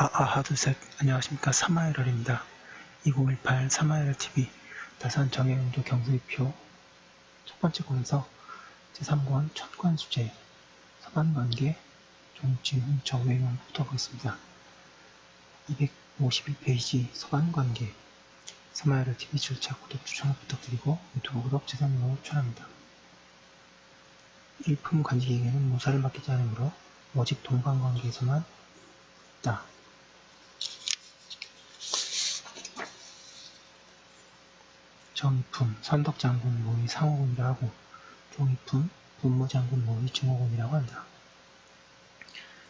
아, 아, 하나, 둘, 셋. 안녕하십니까. 3마일럴입니다. 2018 3마일럴 TV. 다산 정해운도 경수입표. 첫 번째 권에서 제3권 첫권 수제. 서반관계 종증 훔쳐 외용부터 보겠습니다. 251페이지 서반관계. 3마일럴 TV 출차 구독 추천을 부탁드리고 유튜브 구독 재산으로 추천합니다. 일품 관직에게는 무사를 맡기지 않으므로 오직 동반관계에서만 있다. 정의품, 선덕장군 모의 상호군이라 하고 종의품, 분모장군 모의 증호군이라고 한다.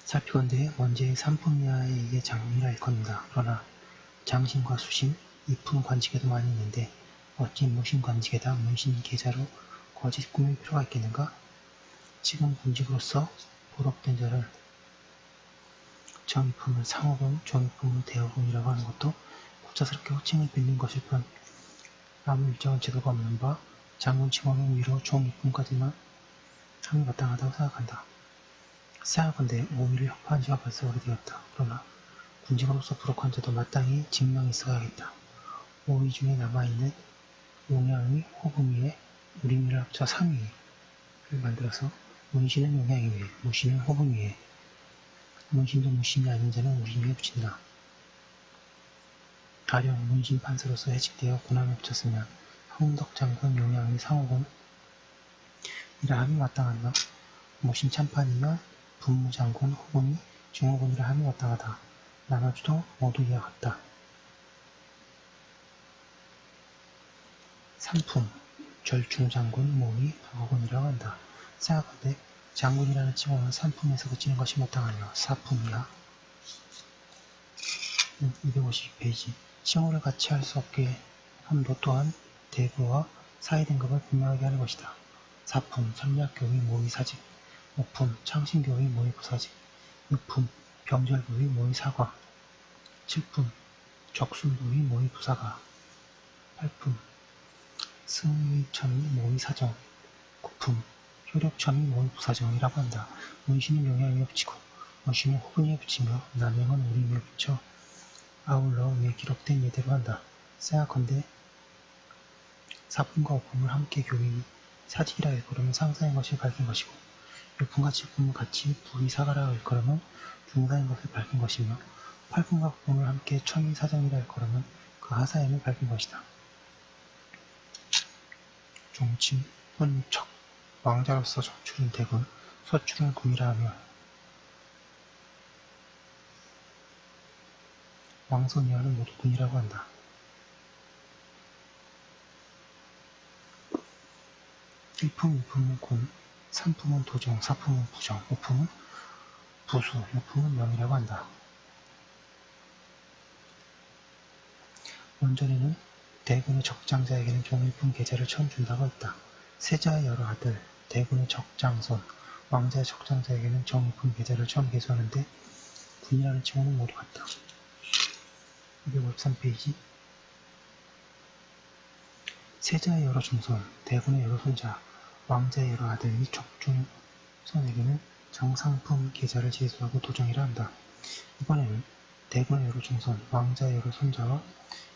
살피건대 원제의 삼품야에 의해 장군이라 일컫는다. 그러나 장신과 수신, 이품 관직에도 많이 있는데 어찌 무신 관직에다 문신 계좌로 거짓 꾸밀 필요가 있겠는가? 지금 군직으로서 보록된 자를 정의품을 상호군, 종의품을 대호군이라고 하는 것도 고차스럽게 호칭을 빚는 것일 뿐 아무 일정한 제도가 없는 바 장군 직원은 위로 종입금까지만 함이 마땅하다고 생각한다. 생각한데 오미를 협파한 지가 벌써 오래되었다. 그러나 군직으로서 부록한 자도 마땅히 직명이 있어야겠다. 오위 중에 남아있는 용양의 호분위에 우리미를 합쳐 상위를 만들어서 문신은 용양이 위에 무신은 호분 위에 문신도 무신이 아닌 자는 우리미에 붙인다. 가령 문신 판사로서 해직되어 군함에 붙였으면 홍덕 장군 용양의 상호군 이라 함이 마땅하며 무신 참판이면 분무 장군 호군이 중호군이라 함이 마땅하다. 나머지도 모두 이와 같다. 삼품 절중장군 모의 방어군이라고 한다. 생각한데 장군이라는 칭호는 삼품에서 그치는 것이 마땅하며 사품이야. 252페이지 칭호를 같이 할 수 없게 함도 또한 대부와 사회 등급을 분명하게 하는 것이다. 사품 선략교의 모의사직 오품 창신교의 모의부사직 육품 병절교의 모의사과 칠품 적순도의 모의부사가 팔품 승의천의 모의사정 구품 효력천의 모의부사정이라고 한다. 문신은 용양에 붙이고 문신은 호분에 붙이며 남행은 우림에 붙여 아울러 위에 기록된 예대로 한다. 생각컨대 사품과 오품을 함께 교인이 사직이라 일컬으면 상사인 것을 밝힌 것이고 육품과 칠품을 같이 부의사가라 일컬으면 중사인 것을 밝힌 것이며 팔품과 구품을 함께 천의사정이라 일컬으면 그 하사임을 밝힌 것이다. 종침, 혼척, 왕자로서 정출은 대군, 서출은 군이라 하며 왕손 이하는 모두 군이라고 한다. 일품, 이품은 군, 삼품은 도정, 사품은 부정, 오품은 부수, 육품은 명이라고 한다. 원전에는 대군의 적장자에게는 종일품 계좌를 처음 준다고 했다. 세자의 여러 아들, 대군의 적장손, 왕자의 적장자에게는 정일품 계좌를 처음 개수하는데 군이라는 칭호는 모두 같다. 253페이지 세자의 여러 중손, 대군의 여러 손자, 왕자의 여러 아들 및 적중손에게는 정상품 계좌를 제수하고 도정이라 한다. 이번에는 대군의 여러 중손, 왕자의 여러 손자와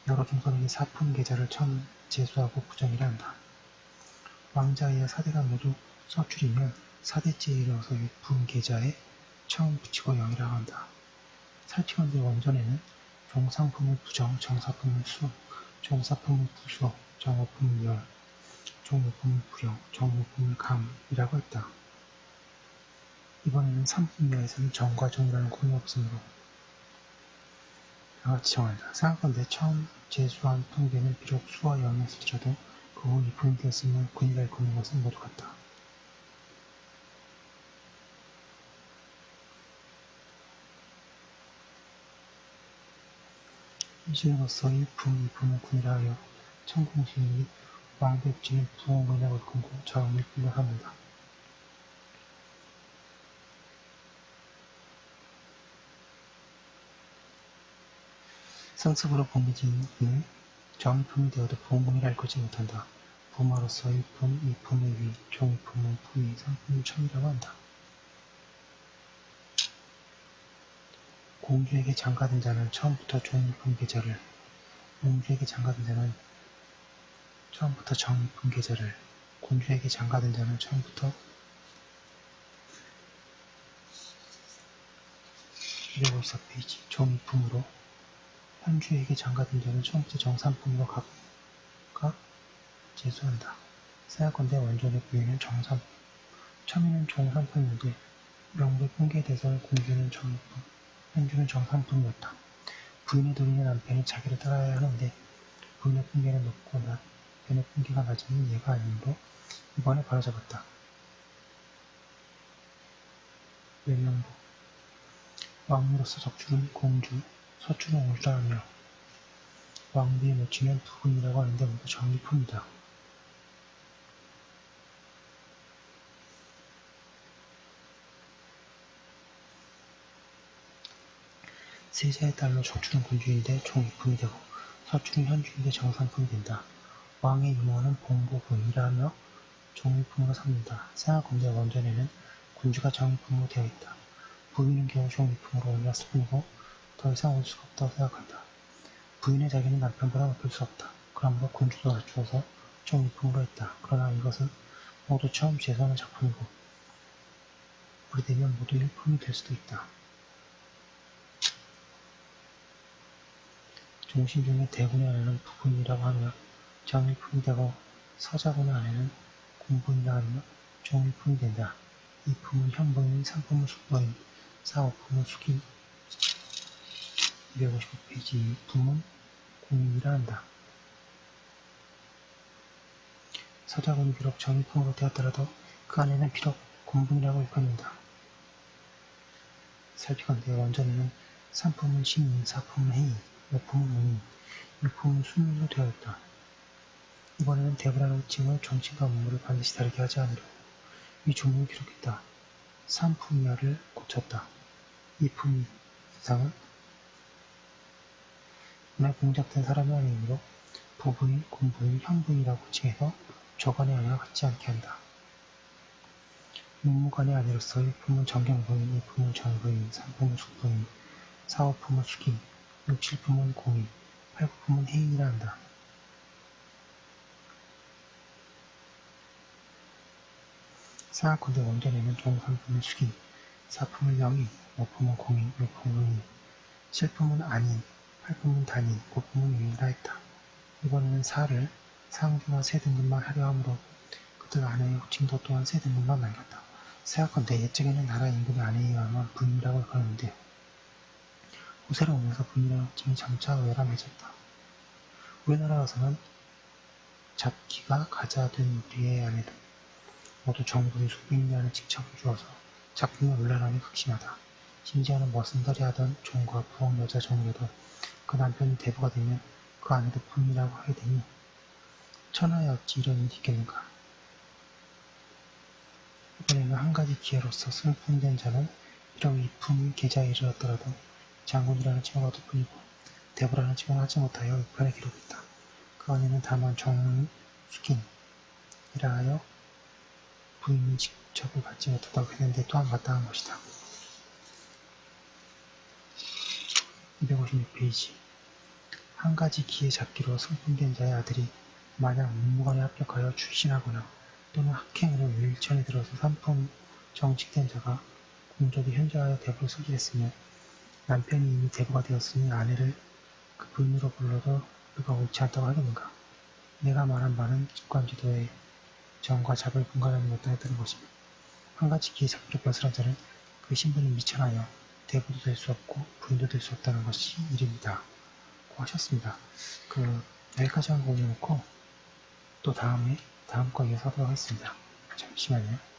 여러 중손에게 사품 계좌를 처음 제수하고 부정이라 한다. 왕자의 사대가 모두 서출이면 사대째에 이르러서 육품 계좌에 처음 붙이고 영이라고 한다. 살피건대 원전에는 종상품을 부정, 정사품을 수, 종사품을 부수, 정오품을 열, 종오품을 부영, 정오품을 감이라고 했다. 이번에는 삼품야에서는 정과 정이라는 구분이 없으므로 다같이 정한다. 생각건대 처음 제수한 통계는 비록 수와 영이었을지라도 그후 이품이 되었으면 군이라 일컫는 것은 모두 같다. 이주로서 일품, 이품을 군이라 하여 천공신이 왕백지는 부엉이라고 일컫고 저음을 불러합니다. 성습으로 봉기지는 그는 정품이 되어도 부엉이라 일컫지 못한다. 부마로서 일품, 이품의 위, 종이품은 부위, 상품은 청이라고 한다. 공주에게 장가든 자는 처음부터 계좌를 공주에게 장가든 자는 처음부터 정품 계좌를 공주에게 장가든 자는 처음부터 254페이지 종이품으로 현주에게 장가든 자는 처음부터 정산품으로 각각 제수한다. 생각건대 원전의 부인은 정산, 처음에는 정산품인데 핑계에 대해서는 공주는 정품, 현주는 정산품이었다. 부인의 도리는 남편이 자기를 따라야 하는데 부인의 핑계는 높고 남편의 핑계가 낮으니 얘가 아니므로 이번에 바로잡았다. 외명부 왕으로서 적출은 공주, 서출은 옹주라 하며 왕비에 놓치면 부분이라고 하는데 모두 정리품이다. 세자의 딸로 적출은 군주인데 종이품이 되고 서출은 현주인데 정상품이 된다. 왕의 유모는 봉보부이라 하며 종이품으로 삼는다. 생각건대 원전에는 군주가 정이품으로 되어 있다. 부인은 겨우 종이품으로 올렸을 뿐이고 더 이상 올 수가 없다고 생각한다. 부인의 자기는 남편보다 높을 수 없다. 그러므로 군주도 낮추어서 종이품으로 했다. 그러나 이것은 모두 처음 제소하는 작품이고 오래되면 모두 일품이 될 수도 있다. 중심 중에 대군의 아내는 부군이라고 하며 정일품이 되고 서자군의 아내는 군분이라 하며 종일품이 된다. 이 품은 현부인, 상품은 숙부인, 사오품은 숙인 255페이지 이 품은 공인이라 한다. 서자군이 비록 정일품으로 되었더라도 그 안에는 비록 군분이라고 일컫는다. 살피건대 원전에는 상품은 신인, 사품은 해인, 운인, 일품은 순으로 되어 있다. 이번에는 대부라는 칭을 정치과 문물을 반드시 다르게 하지 않으려고 이 조문을 기록했다. 삼품야를 고쳤다. 이품 이상은 문에 공작된 사람이 아니므로 부부인, 군부인, 형부인이라고 칭해서 저간의 아내와 같지 않게 한다. 문무관의 아내로서 일품은 정경부인, 이품은 정부인, 삼품은 숙부인, 사오품은 숙인, 육칠품은 공인, 팔구품은 해인이라 한다. 생각건대 원전에는 동삼품은 숙인, 사품은 영인, 오품은 공인, 육품은 은인, 칠품은 안인, 팔품은 단인, 구품은 유인이라 했다. 이번에는 사를 상주와 세 등급만 하려 함으로 그들 아내의 호칭도 또한 세 등급만 남겼다. 생각건대 예적에는 나라 임금의 의하면 부인이라고 일컬었는데 후세로 오면서 호칭이 점차 외람해졌다. 우리나라에서는 잡기가 가자된 우리의 아내들 모두 정부의 숙부인이라는 직책을 주어서 작품의 논란함이 극심하다. 심지어는 머슴살이 하던 종과 부엌 여자 정이라도 그 남편이 대부가 되면 그 아내도 부인이라고 하게 되니 천하에 어찌 이런 일이 있겠는가. 이번에는 한 가지 기회로서 슬픈된 자는 비록 이 품이 계좌에 이르렀더라도 장군이라는 얻을 뿐이고 대부라는 칭을 하지 못하여 이편에 기록했다. 그 안에는 다만 정의 숙인이라 하여 부인이 직접을 받지 못하다고 했는데 또한 마땅한 것이다. 256페이지 한 가지 기회 잡기로 성품된 자의 아들이 만약 문무관에 합격하여 출신하거나 또는 학행으로 일천에 들어서 삼품 정직된 자가 공적이 현저하여 대부를 했으면 남편이 이미 대부가 되었으니 아내를 그 부인으로 불러도 그가 옳지 않다고 하겠는가? 내가 말한 바는 직관지도의 정과 잡을 분간하는 것에 따른 것이며 한 가지 기회 잡기로 벗어난 자는 그 신분이 미천하여 대부도 될 수 없고 부인도 될 수 없다는 것이 일입니다. 고 하셨습니다. 그 여기까지 한거 올려놓고 또 다음에 다음 거 이어서 하도록 하겠습니다. 잠시만요.